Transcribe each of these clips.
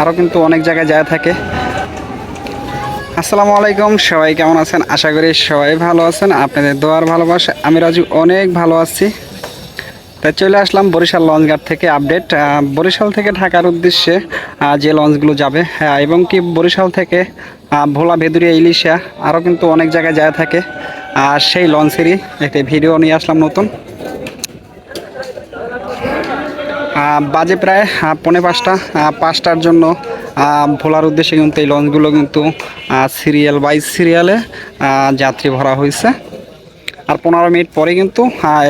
আরও কিন্তু অনেক জায়গায় যায় থাকে। আসসালামু আলাইকুম, সবাই কেমন আছেন? আশা করি সবাই ভালো আছেন। আপনাদের দোয়ার ভালোবাসা, আমি রাজু অনেক ভালো আছি। তাই চলে আসলাম বরিশাল লঞ্চঘাট থেকে আপডেট। বরিশাল থেকে ঢাকার উদ্দেশ্যে যে লঞ্চগুলো যাবে হ্যাঁ এবং কি বরিশাল থেকে ভোলা, ভেদুরিয়া ইলিশা আরও কিন্তু অনেক জায়গায় যায় থাকে। আর সেই লঞ্চেরই একটি ভিডিও নিয়ে আসলাম নতুন। বাজে প্রায় পনেরো পৌনে পাঁচটা পাঁচটার জন্য ভোলার উদ্দেশ্যে কিন্তু এই লঞ্চগুলো কিন্তু সিরিয়াল বাই সিরিয়ালে যাত্রী ভরা হয়েছে। আর পনেরো মিনিট পরে কিন্তু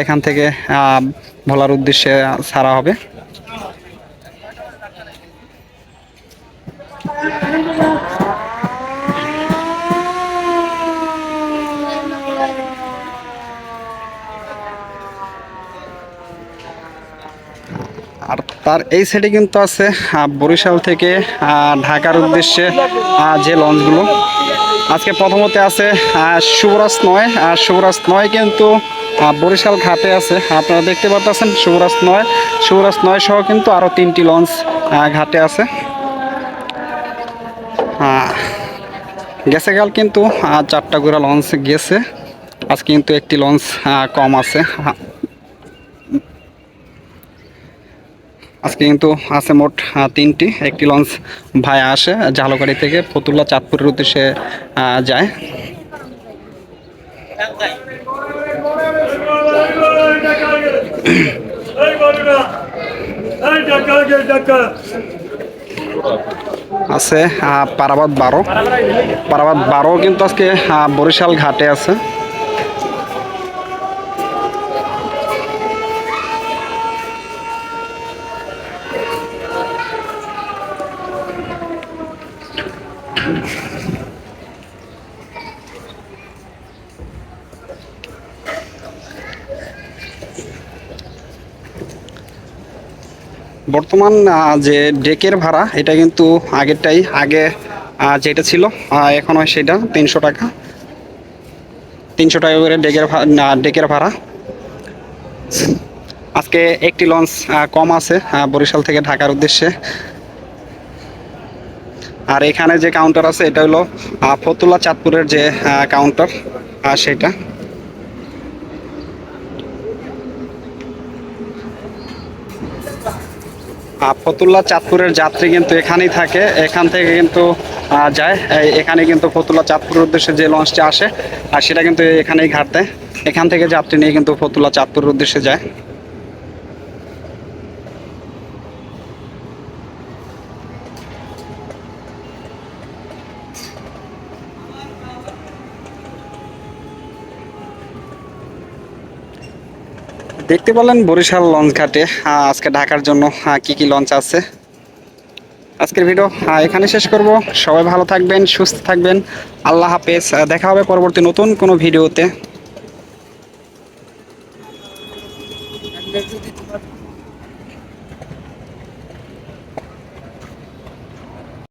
এখান থেকে ভোলার উদ্দেশ্যে ছাড়া হবে। তার এই সাইডে কিন্তু আছে বরিশাল থেকে ঢাকার উদ্দেশ্যে যে লঞ্চগুলো। আজকে প্রথমতে আছে শুভরাজ নয়। আর শুভরাজ নয় কিন্তু বরিশাল ঘাটে আছে। আপনারা দেখতে পাচ্ছেন শুভরাজ নয়। শুভরাজ নয় সহ কিন্তু আরও তিনটি লঞ্চ ঘাটে আছে। গেছে কাল কিন্তু চারটা করে লঞ্চ গেছে। আজ কিন্তু একটি লঞ্চ কম আছে। আজকে কিন্তু আছে মোট তিনটি। একটি লঞ্চ ভায়া আসে ঝালকাড়ি থেকে ফতুল্লা চাঁদপুরের উদ্দেশ্যে যায়। আছে পারাবাদ বারো। পারাবাদ বারো কিন্তু আজকে বরিশাল ঘাটে আছে। বর্তমান যে ডেকের ভাড়া, এটা কিন্তু আগেরটাই, আগে যেটা ছিল এখন হয় সেটা তিনশো টাকা। তিনশো টাকা করে ডেকের ডেকের ভাড়া। আজকে একটি লঞ্চ কম আছে বরিশাল থেকে ঢাকার উদ্দেশ্যে। আর এখানে যে কাউন্টার আছে, এটা হলো ফতুল্লা চাঁদপুরের যে কাউন্টার আর সেটা। ফতুল্লা চাঁদপুরের যাত্রী কিন্তু এখানেই থাকে। এখান থেকে কিন্তু যায়। এখানে কিন্তু ফতুল্লা চাঁদপুরের উদ্দেশ্যে যে লঞ্চটি আসে, আর সেটা কিন্তু এখানেই ঘাট দেয় এখান থেকে যাত্রী নিয়ে কিন্তু ফতুল্লা চাঁদপুরের উদ্দেশ্যে যায়। দেখতে পেলেন বরিশাল লঞ্চ ঘাটে আজকে ঢাকার জন্য কি কি লঞ্চ আছে। আজকের ভিডিও এখানে শেষ করব। সবাই ভালো থাকবেন, সুস্থ থাকবেন। আল্লাহ হাফেজ। দেখা হবে পরবর্তী নতুন কোনো ভিডিওতে।